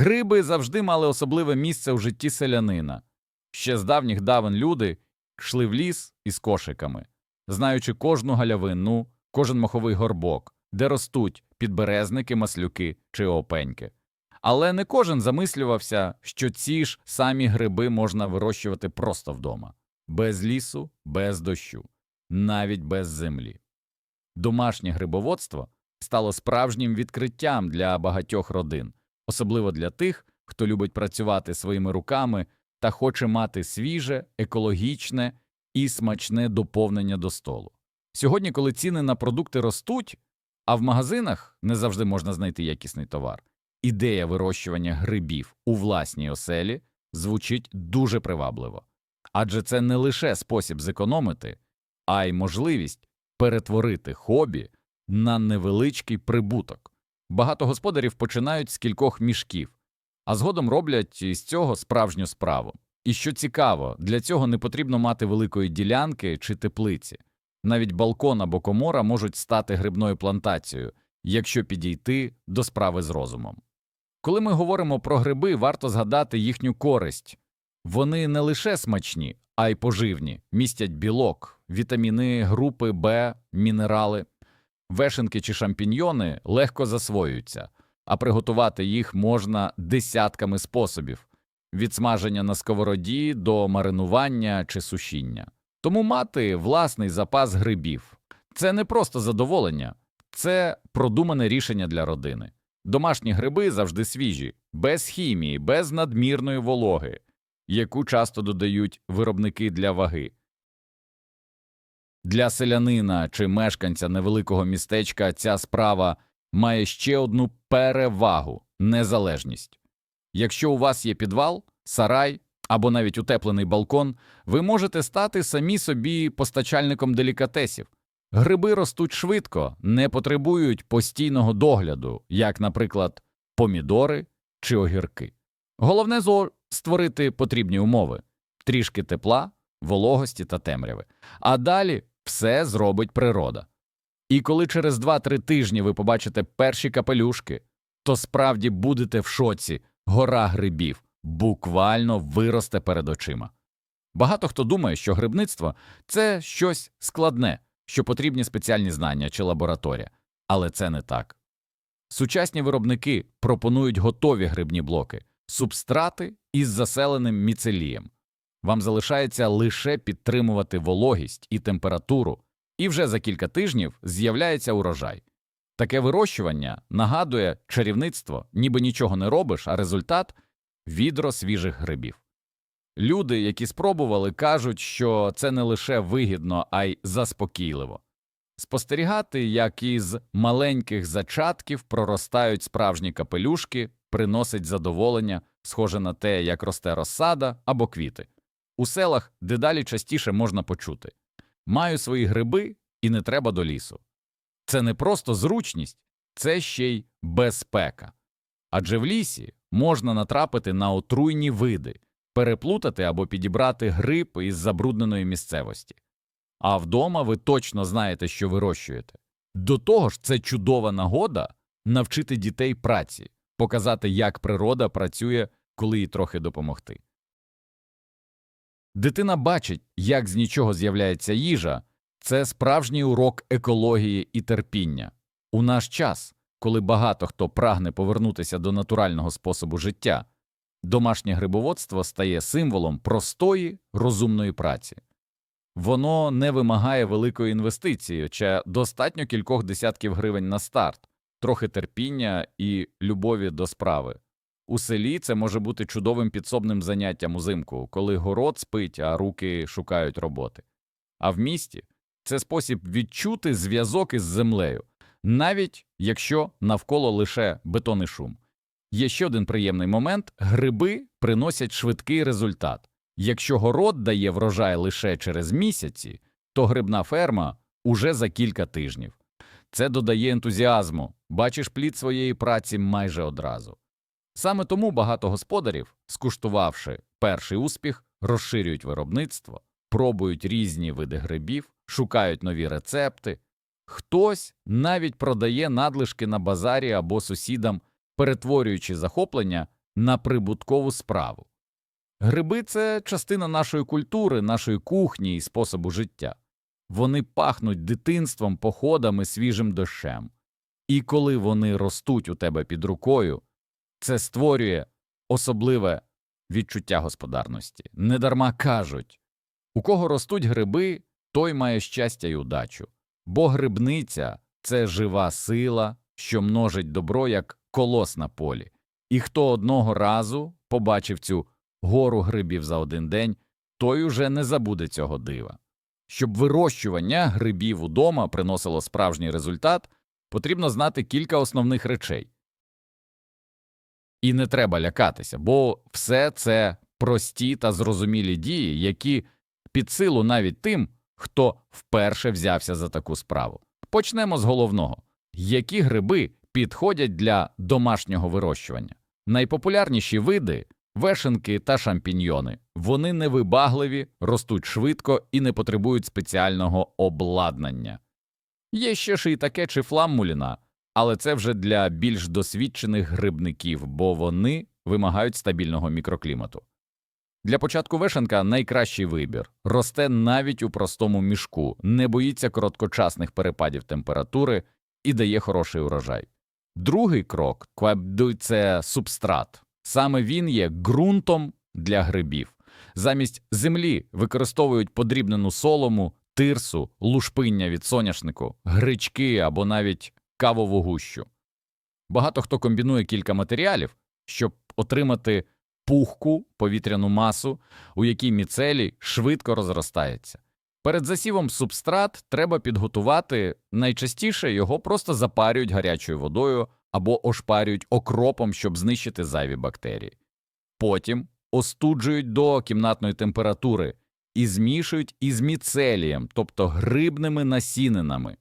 Гриби завжди мали особливе місце у житті селянина. Ще з давніх давен люди йшли в ліс із кошиками, знаючи кожну галявину, кожен моховий горбок, де ростуть підберезники, маслюки чи опеньки. Але не кожен замислювався, що ці ж самі гриби можна вирощувати просто вдома, без лісу, без дощу, навіть без землі. Домашнє грибоводство стало справжнім відкриттям для багатьох родин, особливо для тих, хто любить працювати своїми руками та хоче мати свіже, екологічне і смачне доповнення до столу. Сьогодні, коли ціни на продукти ростуть, а в магазинах не завжди можна знайти якісний товар, ідея вирощування грибів у власній оселі звучить дуже привабливо. Адже це не лише спосіб зекономити, а й можливість перетворити хобі на невеличкий прибуток. Багато господарів починають з кількох мішків, а згодом роблять із цього справжню справу. І що цікаво, для цього не потрібно мати великої ділянки чи теплиці. Навіть балкон або комора можуть стати грибною плантацією, якщо підійти до справи з розумом. Коли ми говоримо про гриби, варто згадати їхню користь. Вони не лише смачні, а й поживні, містять білок, вітаміни групи Б, мінерали. Вешенки чи шампіньйони легко засвоюються, а приготувати їх можна десятками способів від смаження на сковороді до маринування чи сушіння. Тому мати власний запас грибів це не просто задоволення, це продумане рішення для родини. Домашні гриби завжди свіжі, без хімії, без надмірної вологи, яку часто додають виробники для ваги. Для селянина чи мешканця невеликого містечка ця справа має ще одну перевагу незалежність. Якщо у вас є підвал, сарай або навіть утеплений балкон, ви можете стати самі собі постачальником делікатесів. Гриби ростуть швидко, не потребують постійного догляду, як, наприклад, помідори чи огірки. Головне зо створити потрібні умови трішки тепла, вологості та темряви. А далі все зробить природа. І коли через 2-3 тижні ви побачите перші капелюшки, то справді будете в шоці, гора грибів буквально виросте перед очима. Багато хто думає, що грибництво це щось складне, що потрібні спеціальні знання чи лабораторія, але це не так. Сучасні виробники пропонують готові грибні блоки, субстрати із заселеним міцелієм. Вам залишається лише підтримувати вологість і температуру, і вже за кілька тижнів з'являється урожай. Таке вирощування нагадує чарівництво, ніби нічого не робиш, а результат відро свіжих грибів. Люди, які спробували, кажуть, що це не лише вигідно, а й заспокійливо. Спостерігати, як із маленьких зачатків проростають справжні капелюшки, приносить задоволення, схоже на те, як росте розсада або квіти. У селах дедалі частіше можна почути маю свої гриби і не треба до лісу. Це не просто зручність, це ще й безпека. Адже в лісі можна натрапити на отруйні види, переплутати або підібрати гриб із забрудненої місцевості. А вдома ви точно знаєте, що вирощуєте. До того ж, це чудова нагода навчити дітей праці, показати, як природа працює, коли їй трохи допомогти. Дитина бачить, як з нічого з'являється їжа, це справжній урок екології і терпіння. У наш час, коли багато хто прагне повернутися до натурального способу життя, домашнє грибоводство стає символом простої, розумної праці. Воно не вимагає великої інвестиції, чи достатньо кількох десятків гривень на старт, трохи терпіння і любові до справи. У селі це може бути чудовим підсобним заняттям узимку, коли город спить, а руки шукають роботи. А в місті це спосіб відчути зв'язок із землею, навіть якщо навколо лише бетон і шум. Є ще один приємний момент гриби приносять швидкий результат. Якщо город дає врожай лише через місяці, то грибна ферма уже за кілька тижнів. Це додає ентузіазму, бачиш плід своєї праці майже одразу. Саме тому багато господарів, скуштувавши перший успіх, розширюють виробництво, пробують різні види грибів, шукають нові рецепти. Хтось навіть продає надлишки на базарі або сусідам, перетворюючи захоплення на прибуткову справу. Гриби це частина нашої культури, нашої кухні і способу життя. Вони пахнуть дитинством, походами, свіжим дощем. І коли вони ростуть у тебе під рукою, це створює особливе відчуття господарності. Недарма кажуть у кого ростуть гриби, той має щастя і удачу, бо грибниця це жива сила, що множить добро як колос на полі. І хто одного разу побачив цю гору грибів за один день, той уже не забуде цього дива. Щоб вирощування грибів удома приносило справжній результат, потрібно знати кілька основних речей. І не треба лякатися, бо все це прості та зрозумілі дії, які під силу навіть тим, хто вперше взявся за таку справу. Почнемо з головного які гриби підходять для домашнього вирощування. Найпопулярніші види вешенки та шампіньйони. Вони невибагливі, ростуть швидко і не потребують спеціального обладнання. Є ще ж і таке чи фламмуліна, але це вже для більш досвідчених грибників, бо вони вимагають стабільного мікроклімату. Для початку вишенка найкращий вибір росте навіть у простому мішку, не боїться короткочасних перепадів температури і дає хороший урожай. Другий крок – це субстрат. Саме він є ґрунтом для грибів. Замість землі використовують подрібнену солому, тирсу, лушпиння від соняшнику, грички або навіть кавову гущу. Багато хто комбінує кілька матеріалів, щоб отримати пухку повітряну масу, у якій міцелій швидко розростається. Перед засівом субстрат треба підготувати найчастіше його просто запарюють гарячою водою або ошпарюють окропом, щоб знищити зайві бактерії. Потім остуджують до кімнатної температури і змішують із міцелієм, тобто грибними насінинами.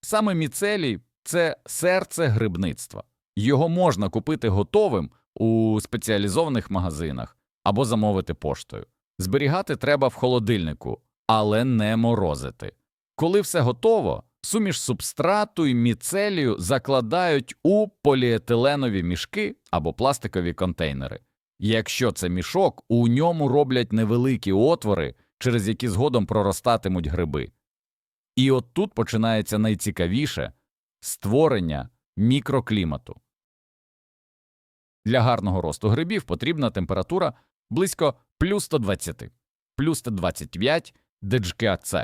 Саме міцелій це серце грибництва. Його можна купити готовим у спеціалізованих магазинах або замовити поштою. Зберігати треба в холодильнику, але не морозити. Коли все готово, суміш субстрату і міцелію закладають у поліетиленові мішки або пластикові контейнери. Якщо це мішок, у ньому роблять невеликі отвори, через які згодом проростатимуть гриби. І от тут починається найцікавіше створення мікроклімату. Для гарного росту грибів потрібна температура близько плюс 120, плюс 125 ДЖКЦ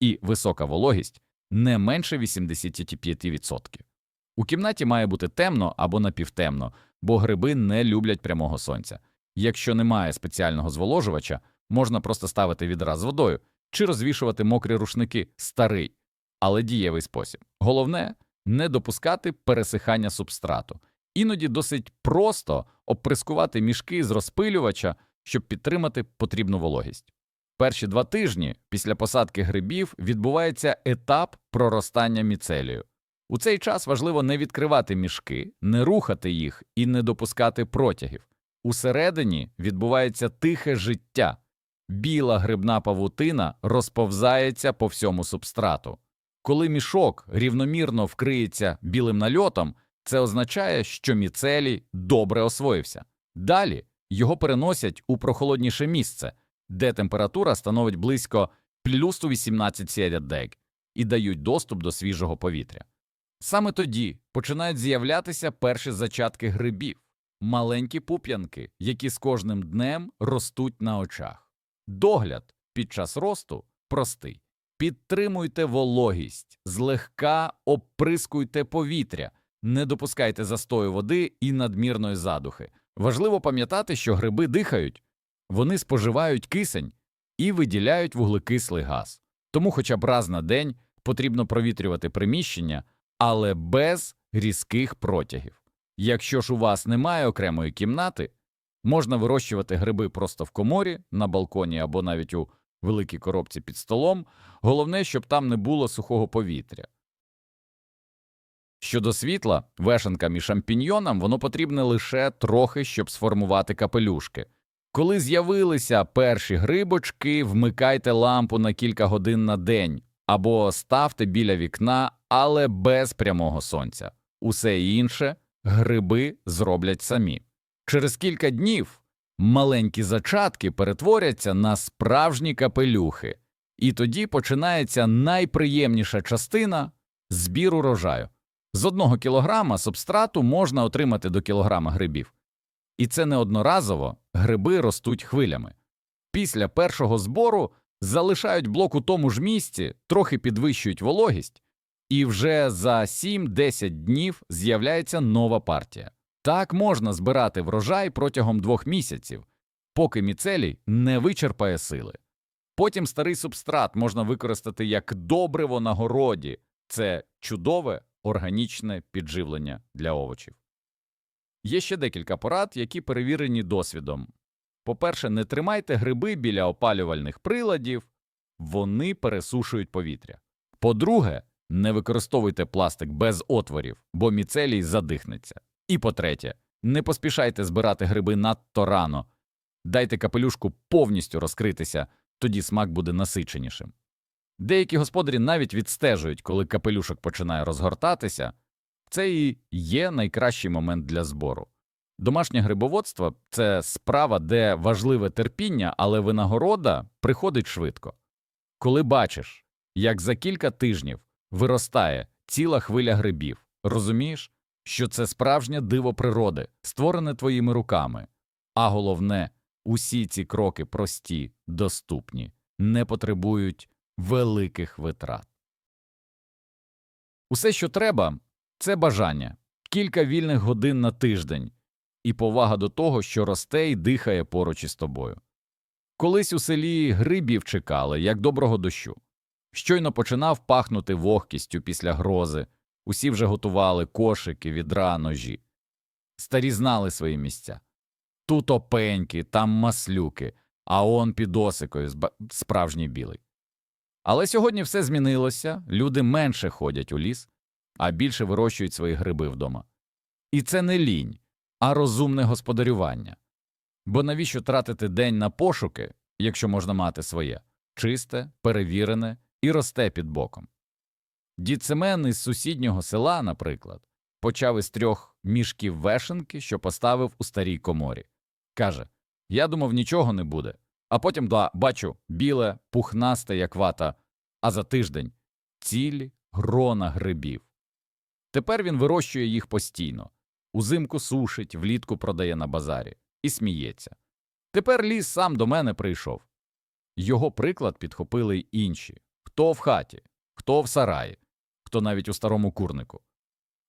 і висока вологість не менше 85%. У кімнаті має бути темно або напівтемно, бо гриби не люблять прямого сонця. Якщо немає спеціального зволожувача, можна просто ставити відра з водою чи розвішувати мокрі рушники старий, але дієвий спосіб. Головне не допускати пересихання субстрату. Іноді досить просто обприскувати мішки з розпилювача, щоб підтримати потрібну вологість. Перші два тижні після посадки грибів відбувається етап проростання міцелію. У цей час важливо не відкривати мішки, не рухати їх і не допускати протягів. Усередині відбувається тихе життя, біла грибна павутина розповзається по всьому субстрату. Коли мішок рівномірно вкриється білим нальотом, це означає, що міцелій добре освоївся. Далі його переносять у прохолодніше місце, де температура становить близько плюс 118 сядядек і дають доступ до свіжого повітря. Саме тоді починають з'являтися перші зачатки грибів, маленькі пуп'янки, які з кожним днем ростуть на очах. Догляд під час росту простий. Підтримуйте вологість, злегка оприскуйте повітря, не допускайте застою води і надмірної задухи. Важливо пам'ятати, що гриби дихають, вони споживають кисень і виділяють вуглекислий газ. Тому хоча б раз на день потрібно провітрювати приміщення, але без різких протягів. Якщо ж у вас немає окремої кімнати, можна вирощувати гриби просто в коморі, на балконі або навіть у великій коробці під столом, головне, щоб там не було сухого повітря. Щодо світла, вешенкам і шампіньйонам воно потрібне лише трохи, щоб сформувати капелюшки. Коли з'явилися перші грибочки, вмикайте лампу на кілька годин на день або ставте біля вікна, але без прямого сонця. Усе інше гриби зроблять самі. Через кілька днів маленькі зачатки перетворяться на справжні капелюхи, і тоді починається найприємніша частина збір урожаю. З одного кілограма субстрату можна отримати до кілограма грибів. І це не одноразово, гриби ростуть хвилями. Після першого збору залишають блок у тому ж місці, трохи підвищують вологість, і вже за 7-10 днів з'являється нова партія. Так можна збирати врожай протягом двох місяців, поки міцелій не вичерпає сили. Потім старий субстрат можна використати як добриво на городі. Це чудове органічне підживлення для овочів. Є ще декілька порад, які перевірені досвідом. По-перше, не тримайте гриби біля опалювальних приладів, вони пересушують повітря. По-друге, не використовуйте пластик без отворів, бо міцелій задихнеться. І по-третє, не поспішайте збирати гриби надто рано. Дайте капелюшку повністю розкритися, тоді смак буде насиченішим. Деякі господарі навіть відстежують, коли капелюшок починає розгортатися. Це і є найкращий момент для збору. Домашнє грибоводство це справа, де важливе терпіння, але винагорода приходить швидко. Коли бачиш, як за кілька тижнів виростає ціла хвиля грибів, розумієш, що це справжнє диво природи, створене твоїми руками. А головне, усі ці кроки прості, доступні, не потребують великих витрат. Усе, що треба, це бажання, кілька вільних годин на тиждень і повага до того, що росте і дихає поруч із тобою. Колись у селі грибів чекали, як доброго дощу. Щойно починав пахнути вогкістю після грози, усі вже готували кошики, відра, ножі. Старі знали свої місця. Тут опеньки, там маслюки, а он під осикою справжній білий. Але сьогодні все змінилося, люди менше ходять у ліс, а більше вирощують свої гриби вдома. І це не лінь, а розумне господарювання. Бо навіщо тратити день на пошуки, якщо можна мати своє чисте, перевірене і росте під боком. Дід Семен із сусіднього села, наприклад, почав із трьох мішків вешенки, що поставив у старій коморі. Каже Я думав, нічого не буде. А потім да, бачу біле, пухнасте, як вата, а за тиждень цілі грона грибів. Тепер він вирощує їх постійно, узимку сушить, влітку продає на базарі і сміється. Тепер ліс сам до мене прийшов. Його приклад підхопили й інші хто в хаті, хто в сараї, хто навіть у старому курнику.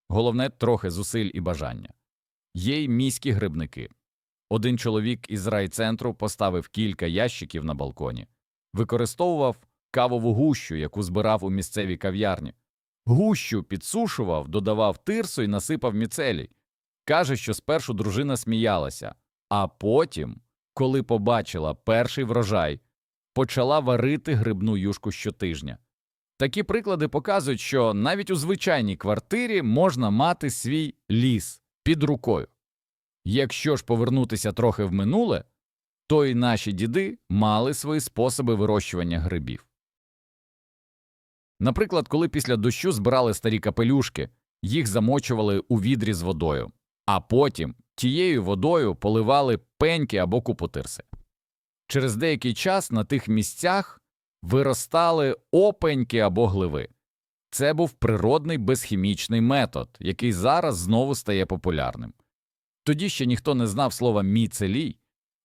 Головне трохи зусиль і бажання. Є й міські грибники. Один чоловік із райцентру поставив кілька ящиків на балконі, використовував кавову гущу, яку збирав у місцевій кав'ярні. Гущу підсушував, додавав тирсу і насипав міцелій. Каже, що спершу дружина сміялася, а потім, коли побачила перший врожай, почала варити грибну юшку щотижня. Такі приклади показують, що навіть у звичайній квартирі можна мати свій ліс під рукою. Якщо ж повернутися трохи в минуле, то й наші діди мали свої способи вирощування грибів. Наприклад, коли після дощу збирали старі капелюшки, їх замочували у відрі з водою, а потім тією водою поливали пеньки або купотирси. Через деякий час на тих місцях виростали опеньки або гливи. Це був природний безхімічний метод, який зараз знову стає популярним. Тоді ще ніхто не знав слова міцелій,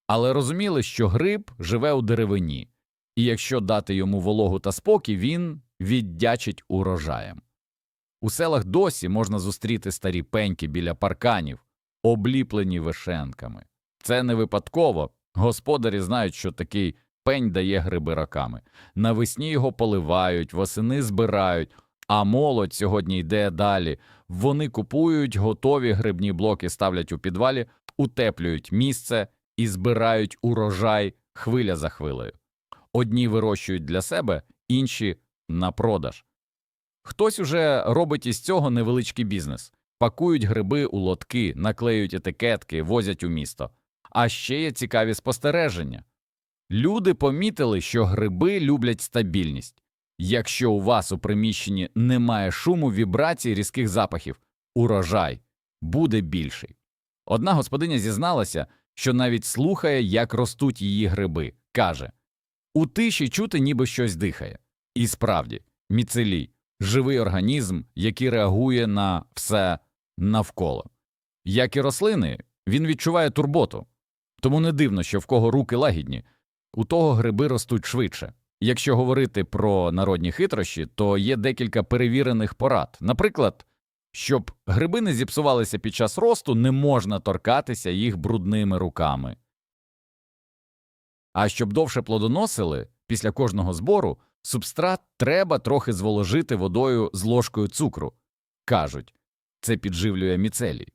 але розуміли, що гриб живе у деревині, і якщо дати йому вологу та спокій, він віддячить урожаєм. У селах досі можна зустріти старі пеньки біля парканів, обліплені вишенками. Це не випадково. Господарі знають, що такий пень дає гриби роками. Навесні його поливають, восени збирають, а молодь сьогодні йде далі. Вони купують готові грибні блоки, ставлять у підвалі, утеплюють місце і збирають урожай хвиля за хвилею. Одні вирощують для себе, інші на продаж. Хтось уже робить із цього невеличкий бізнес, пакують гриби у лотки, наклеюють етикетки, возять у місто. А ще є цікаві спостереження. Люди помітили, що гриби люблять стабільність. Якщо у вас у приміщенні немає шуму, вібрацій, різких запахів, урожай буде більший. Одна господиня зізналася, що навіть слухає, як ростуть її гриби. Каже у тиші чути, ніби щось дихає. І справді, міцелій живий організм, який реагує на все навколо. Як і рослини, він відчуває турботу. Тому не дивно, що в кого руки лагідні, у того гриби ростуть швидше. Якщо говорити про народні хитрощі, то є декілька перевірених порад. Наприклад, щоб гриби не зіпсувалися під час росту, не можна торкатися їх брудними руками. А щоб довше плодоносили, після кожного збору субстрат треба трохи зволожити водою з ложкою цукру. Кажуть, це підживлює міцелій.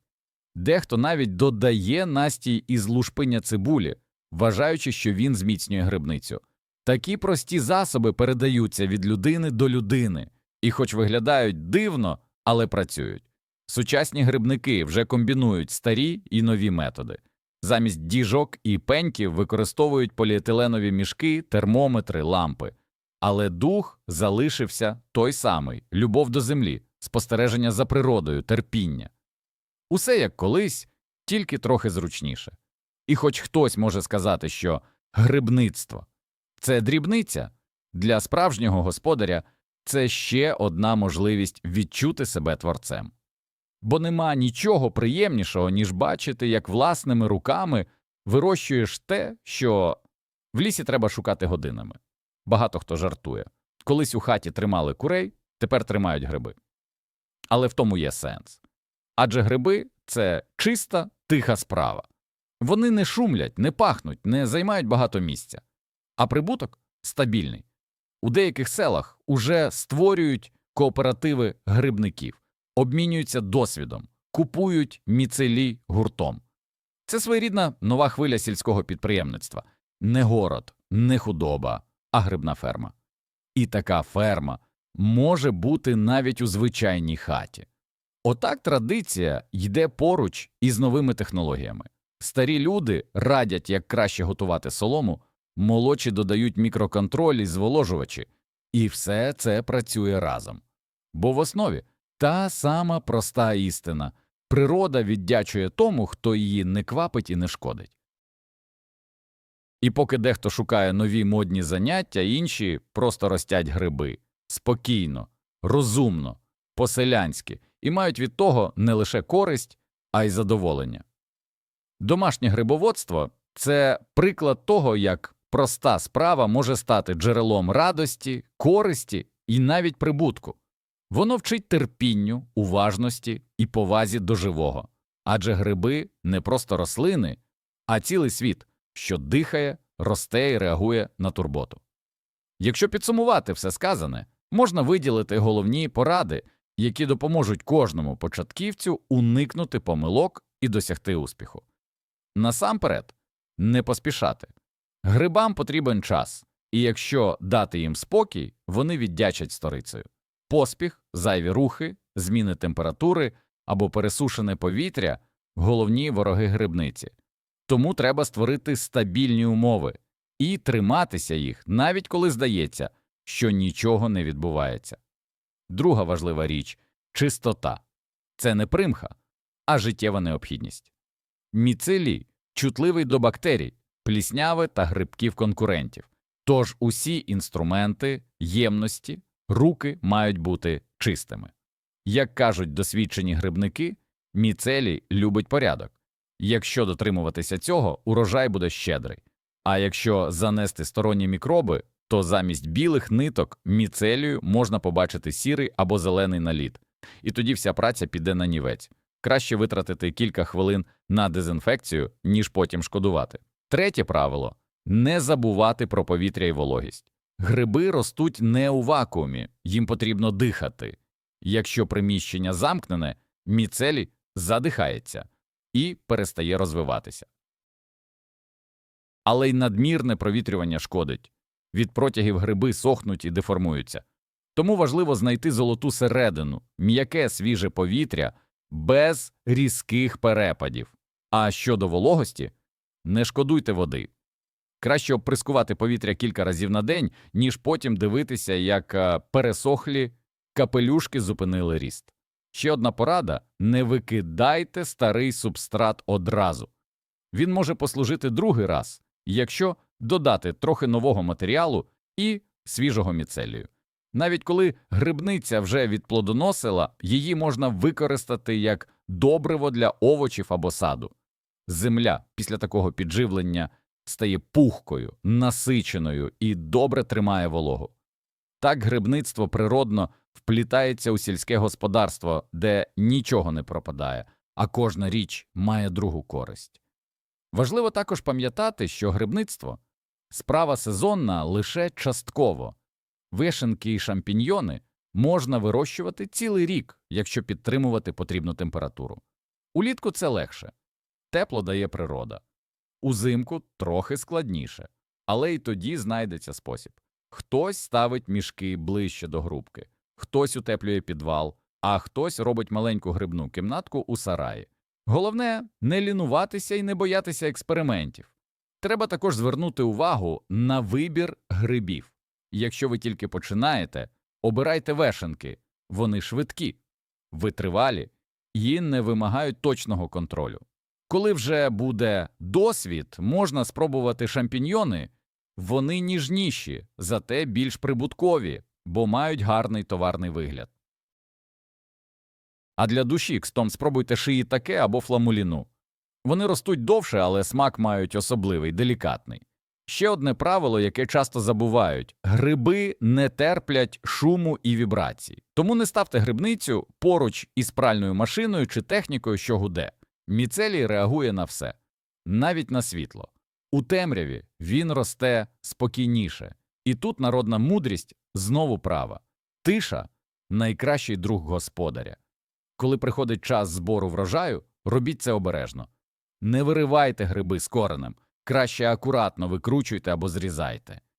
Дехто навіть додає настій із лушпиня цибулі, вважаючи, що він зміцнює грибницю. Такі прості засоби передаються від людини до людини, і, хоч виглядають дивно, але працюють. Сучасні грибники вже комбінують старі і нові методи. Замість діжок і пеньків використовують поліетиленові мішки, термометри, лампи. Але дух залишився той самий любов до землі, спостереження за природою, терпіння. Усе як колись, тільки трохи зручніше. І хоч хтось може сказати, що грибництво це дрібниця, для справжнього господаря це ще одна можливість відчути себе творцем. Бо нема нічого приємнішого, ніж бачити, як власними руками вирощуєш те, що в лісі треба шукати годинами. Багато хто жартує. Колись у хаті тримали курей, тепер тримають гриби. Але в тому є сенс. Адже гриби це чиста, тиха справа. Вони не шумлять, не пахнуть, не займають багато місця, а прибуток стабільний. У деяких селах уже створюють кооперативи грибників, обмінюються досвідом, купують міцелі гуртом. Це своєрідна нова хвиля сільського підприємництва не город, не худоба, а грибна ферма. І така ферма може бути навіть у звичайній хаті. Отак традиція йде поруч із новими технологіями. Старі люди радять, як краще готувати солому, молодші додають мікроконтроль і зволожувачі, і все це працює разом. Бо в основі та сама проста істина природа віддячує тому, хто її не квапить і не шкодить. І поки дехто шукає нові модні заняття, інші просто ростять гриби спокійно, розумно, по-селянськи і мають від того не лише користь, а й задоволення. Домашнє грибоводство це приклад того, як проста справа може стати джерелом радості, користі і навіть прибутку. Воно вчить терпінню, уважності і повазі до живого, адже гриби не просто рослини, а цілий світ, що дихає, росте і реагує на турботу. Якщо підсумувати все сказане, можна виділити головні поради, які допоможуть кожному початківцю уникнути помилок і досягти успіху. Насамперед, не поспішати. Грибам потрібен час, і якщо дати їм спокій, вони віддячать сторицею. Поспіх, зайві рухи, зміни температури або пересушене повітря головні вороги грибниці. Тому треба створити стабільні умови і триматися їх, навіть коли здається, що нічого не відбувається. Друга важлива річ чистота це не примха, а життєва необхідність. Міцелій чутливий до бактерій, плісняви та грибків конкурентів. Тож усі інструменти, ємності, руки мають бути чистими. Як кажуть досвідчені грибники, міцелій любить порядок. Якщо дотримуватися цього, урожай буде щедрий. А якщо занести сторонні мікроби, то замість білих ниток міцелію можна побачити сірий або зелений наліт, і тоді вся праця піде на нівець. Краще витратити кілька хвилин на дезінфекцію, ніж потім шкодувати. Третє правило не забувати про повітря і вологість. Гриби ростуть не у вакуумі, їм потрібно дихати. Якщо приміщення замкнене, міцелій задихається і перестає розвиватися. Але й надмірне провітрювання шкодить від протягів гриби сохнуть і деформуються. Тому важливо знайти золоту середину, м'яке свіже повітря без різких перепадів. А щодо вологості, не шкодуйте води. Краще оприскувати повітря кілька разів на день, ніж потім дивитися, як е, пересохлі капелюшки зупинили ріст. Ще одна порада не викидайте старий субстрат одразу. Він може послужити другий раз, якщо додати трохи нового матеріалу і свіжого міцелію. Навіть коли грибниця вже відплодоносила, її можна використати як добриво для овочів або саду. Земля після такого підживлення стає пухкою, насиченою і добре тримає вологу. Так грибництво природно вплітається у сільське господарство, де нічого не пропадає, а кожна річ має другу користь. Важливо також пам'ятати, що грибництво справа сезонна лише частково. Вишенки і шампіньйони можна вирощувати цілий рік, якщо підтримувати потрібну температуру. Улітку це легше. Тепло дає природа. Узимку трохи складніше, але й тоді знайдеться спосіб. Хтось ставить мішки ближче до грубки, хтось утеплює підвал, а хтось робить маленьку грибну кімнатку у сараї. Головне не лінуватися і не боятися експериментів. Треба також звернути увагу на вибір грибів. Якщо ви тільки починаєте, обирайте вешенки, вони швидкі, витривалі і не вимагають точного контролю. Коли вже буде досвід, можна спробувати шампіньйони, вони ніжніші, зате більш прибуткові, бо мають гарний товарний вигляд. А для душі кстом спробуйте шиї таке або фламуліну. Вони ростуть довше, але смак мають особливий, делікатний. Ще одне правило, яке часто забувають гриби не терплять шуму і вібрацій. Тому не ставте грибницю поруч із пральною машиною чи технікою, що гуде. Міцелій реагує на все, навіть на світло. У темряві він росте спокійніше. І тут народна мудрість знову права. Тиша найкращий друг господаря. Коли приходить час збору врожаю, робіть це обережно. Не виривайте гриби з коренем, краще акуратно викручуйте або зрізайте.